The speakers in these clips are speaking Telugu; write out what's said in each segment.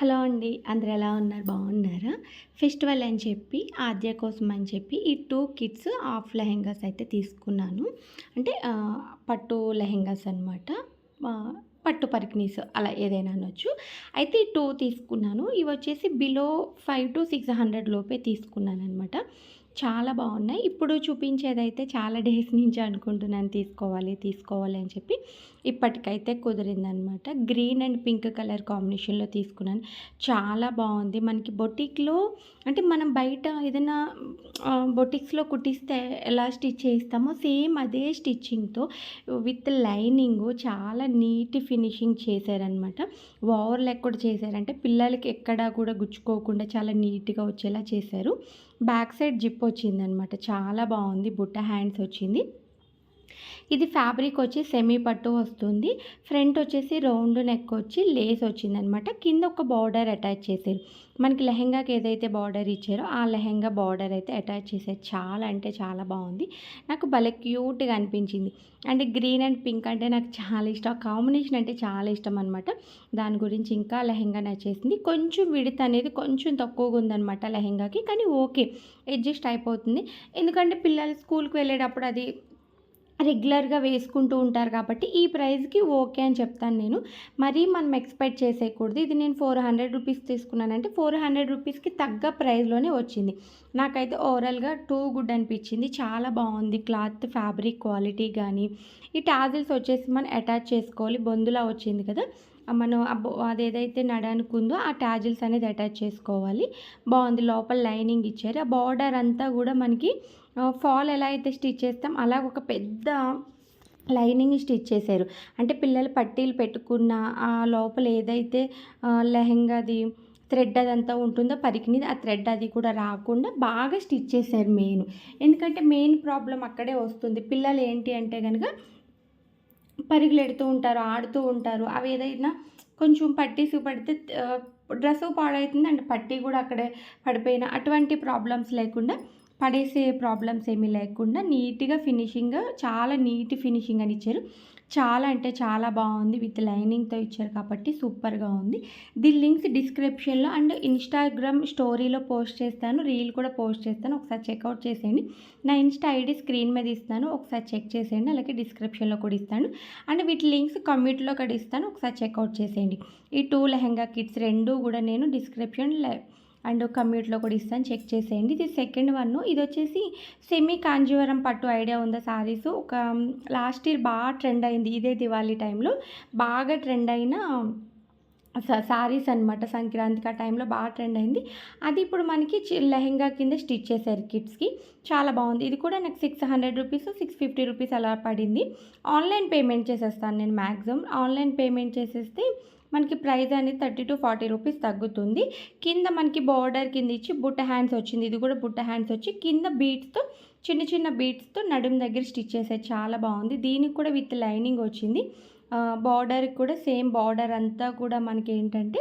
హలో అండి అందరు ఎలా ఉన్నారు? బాగున్నారా? ఫెస్టివల్ అని చెప్పి ఆద్య కోసం అని చెప్పి ఈ టూ కిడ్స్ ఆఫ్ లెహెంగాస్ అయితే తీసుకున్నాను. అంటే పట్టు లెహెంగాస్ అనమాట పట్టు పరికినీస్ అలా ఏదైనా అనొచ్చు. అయితే ఈ టూ తీసుకున్నాను. ఇవి వచ్చేసి below five to six hundred లోపే తీసుకున్నాను అనమాట చాలా బాగున్నాయి. ఇప్పుడు చూపించేదైతే చాలా డేస్ నుంచి అనుకుంటున్నాను తీసుకోవాలి తీసుకోవాలి అని చెప్పి. ఇప్పటికైతే కుదిరిందనమాట. గ్రీన్ అండ్ పింక్ కలర్ కాంబినేషన్లో తీసుకున్నాను. చాలా బాగుంది. మనకి బొటిక్లో అంటే మనం బయట ఏదైనా బొటిక్స్లో కుట్టిస్తే ఎలా స్టిచ్ చేస్తామో సేమ్ అదే స్టిచ్చింగ్తో విత్ లైనింగ్ చాలా నీట్ ఫినిషింగ్ చేశారనమాట. ఓవర్ లెక్ కూడా చేశారంటే పిల్లలకి ఎక్కడా కూడా గుచ్చుకోకుండా చాలా నీట్గా వచ్చేలా చేశారు. బ్యాక్ సైడ్ జిప్ వచ్చిందనమాట. చాలా బాగుంది. బుట్ట హ్యాండ్స్ వచ్చింది. ఇది ఫ్యాబ్రిక్ వచ్చి సెమీ పట్టు వస్తుంది. ఫ్రంట్ వచ్చేసి రౌండ్ నెక్ వచ్చి లేస్ వచ్చిందనమాట. కింద ఒక బార్డర్ అటాచ్ చేశారు. మనకి లెహెంగాకి ఏదైతే బార్డర్ ఇచ్చారో ఆ లెహెంగా బార్డర్ అయితే అటాచ్ చేశారు. చాలా అంటే చాలా బాగుంది. నాకు భలే క్యూట్గా అనిపించింది. అంటే గ్రీన్ అండ్ పింక్ అంటే నాకు చాలా ఇష్టం. కాంబినేషన్ అంటే చాలా ఇష్టం అనమాట దాని గురించి ఇంకా లెహెంగా నచ్చేసింది. కొంచెం విడత అనేది కొంచెం తక్కువగా ఉందన్నమాట లెహెంగాకి. కానీ ఓకే అడ్జస్ట్ అయిపోతుంది. ఎందుకంటే పిల్లలు స్కూల్కి వెళ్ళేటప్పుడు అది రెగ్యులర్గా వేసుకుంటూ ఉంటారు కాబట్టి ఈ ప్రైస్కి ఓకే అని చెప్తాను నేను. మరీ మనం ఎక్స్పెక్ట్ చేసేయకూడదు. ఇది నేను ఫోర్ హండ్రెడ్ రూపీస్ తీసుకున్నానంటే ఫోర్ హండ్రెడ్ రూపీస్కి తగ్గ ప్రైస్లోనే వచ్చింది. నాకైతే ఓవరాల్గా టూ గుడ్ అనిపించింది. చాలా బాగుంది. క్లాత్ ఫ్యాబ్రిక్ క్వాలిటీ కానీ ఈ టాజిల్స్ వచ్చేసి మనం అటాచ్ చేసుకోవాలి. బొందులా వచ్చింది కదా. మనం అది ఏదైతే నడనుకుందో ఆ టాజిల్స్ అనేది అటాచ్ చేసుకోవాలి. బాగుంది. లోపల లైనింగ్ ఇచ్చారు. ఆ బార్డర్ అంతా కూడా మనకి ఫాల్ ఎలా అయితే స్టిచ్ చేస్తాం అలా ఒక పెద్ద లైనింగ్ స్టిచ్ చేశారు. అంటే పిల్లలు పట్టీలు పెట్టుకున్న ఆ లోపల ఏదైతే లెహంగాది థ్రెడ్ అదంతా ఉంటుందో పరికినిది ఆ థ్రెడ్ అది కూడా రాకుండా బాగా స్టిచ్ చేశారు మెయిన్. ఎందుకంటే మెయిన్ ప్రాబ్లం అక్కడే వస్తుంది. పిల్లలు ఏంటి అంటే కనుక పరిగెడుతూ ఉంటారు ఆడుతూ ఉంటారు. అవి ఏదైనా కొంచెం పట్టీసు పడితే డ్రెస్ పాడవుతుంది అండ్ పట్టీ కూడా అక్కడే పడిపోయిన అటువంటి ప్రాబ్లమ్స్ లేకుండా పడేసే ప్రాబ్లమ్స్ ఏమీ లేకుండా నీట్గా ఫినిషింగ్ చాలా నీట్ ఫినిషింగ్ అని ఇచ్చారు. చాలా అంటే చాలా బాగుంది. విత్ లైనింగ్తో ఇచ్చారు కాబట్టి సూపర్గా ఉంది. దీని లింక్స్ డిస్క్రిప్షన్లో అండ్ ఇన్స్టాగ్రామ్ స్టోరీలో పోస్ట్ చేస్తాను. రీల్ కూడా పోస్ట్ చేస్తాను. ఒకసారి చెక్అవుట్ చేసేయండి. నా ఇన్స్టా ఐడి స్క్రీన్ మీద ఇస్తాను. ఒకసారి చెక్ చేసేయండి. అలాగే డిస్క్రిప్షన్లో కూడా ఇస్తాను. అండ్ వీటి లింక్స్ కమ్యూట్లో కూడా ఇస్తాను. ఒకసారి చెక్అవుట్ చేసేయండి. ఈ టూ లెహెంగా కిట్స్ రెండు కూడా నేను డిస్క్రిప్షన్ అండ్ కమ్యూట్లో కూడా ఇస్తాను చెక్ చేసేయండి. ఇది సెకండ్ వన్. ఇది వచ్చేసి సెమీ కాంజీవరం పట్టు ఐడియా ఉందా సారీస్? ఒక లాస్ట్ ఇయర్ బాగా ట్రెండ్ అయింది. ఇదే దివాళీ టైంలో బాగా ట్రెండ్ అయిన సారీస్ అనమాట సంక్రాంతికి ఆ టైంలో బాగా ట్రెండ్ అయింది. అది ఇప్పుడు మనకి లెహెంగా కింద స్టిచ్ చేశారు కిడ్స్కి. చాలా బాగుంది. ఇది కూడా నాకు six hundred rupees six fifty rupees అలా పడింది. ఆన్లైన్ పేమెంట్ చేసేస్తాను నేను మ్యాక్సిమం ఆన్లైన్ పేమెంట్ చేసేస్తే మనకి ప్రైస్ అనేది థర్టీ టు ఫార్టీ రూపీస్ తగ్గుతుంది. కింద మనకి బార్డర్ కింద ఇచ్చి బుట్ట హ్యాండ్స్ వచ్చింది. ఇది కూడా బుట్ట హ్యాండ్స్ వచ్చి కింద బీట్స్తో చిన్న చిన్న బీట్స్తో నడుము దగ్గర స్టిచ్ చేసేది చాలా బాగుంది. దీనికి కూడా విత్ లైనింగ్ వచ్చింది. బార్డర్కి కూడా సేమ్ బార్డర్ అంతా కూడా మనకి ఏంటంటే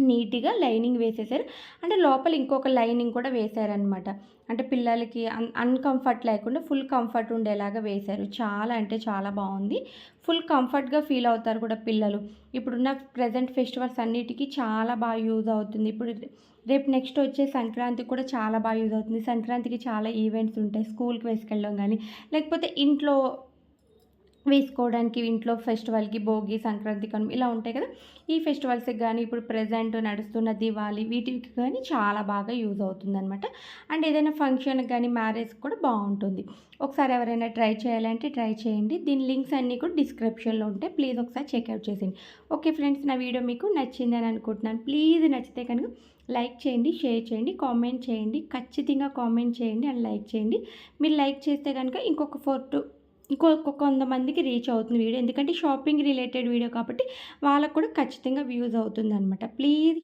నీట్గా లైనింగ్ వేసేసారు. అంటే లోపల ఇంకొక లైనింగ్ కూడా వేశారనమాట అంటే పిల్లలకి అన్ అన్కంఫర్ట్ లేకుండా ఫుల్ కంఫర్ట్ ఉండేలాగా వేశారు చాలా అంటే చాలా బాగుంది. ఫుల్ కంఫర్ట్గా ఫీల్ అవుతారు కూడా పిల్లలు. ఇప్పుడున్న ప్రజెంట్ ఫెస్టివల్స్ అన్నిటికీ చాలా బాగా యూజ్ అవుతుంది. ఇప్పుడు రేపు నెక్స్ట్ వచ్చే సంక్రాంతికి కూడా చాలా బాగా యూజ్ అవుతుంది. సంక్రాంతికి చాలా ఈవెంట్స్ ఉంటాయి. స్కూల్కి వేసుకెళ్ళడం కానీ లేకపోతే ఇంట్లో వేసుకోవడానికి ఇంట్లో ఫెస్టివల్కి భోగి సంక్రాంతి కనుమ ఇలా ఉంటాయి కదా. ఈ ఫెస్టివల్స్కి కానీ ఇప్పుడు ప్రజెంట్ నడుస్తున్న దివాళీ వీటికి కానీ చాలా బాగా యూజ్ అవుతుంది అనమాట అండ్ ఏదైనా ఫంక్షన్కి కానీ మ్యారేజ్కి కూడా బాగుంటుంది. ఒకసారి ఎవరైనా ట్రై చేయాలంటే ట్రై చేయండి. దీని లింక్స్ అన్నీ కూడా డిస్క్రిప్షన్లో ఉంటాయి. ప్లీజ్ ఒకసారి చెక్అవుట్ చేసేయండి. ఓకే ఫ్రెండ్స్ నా వీడియో మీకు నచ్చిందని అనుకుంటున్నాను. ప్లీజ్ నచ్చితే కనుక లైక్ చేయండి షేర్ చేయండి కామెంట్ చేయండి. ఖచ్చితంగా కామెంట్ చేయండి అండ్ లైక్ చేయండి. మీరు లైక్ చేస్తే కనుక ఇంకొక ఫోర్ టు ఇంకో కొంతమందికి రీచ్ అవుతుంది వీడియో. ఎందుకంటే షాపింగ్ రిలేటెడ్ వీడియో కాబట్టి వాళ్ళకు కూడా ఖచ్చితంగా వ్యూస్ అవుతుంది అనమాట ప్లీజ్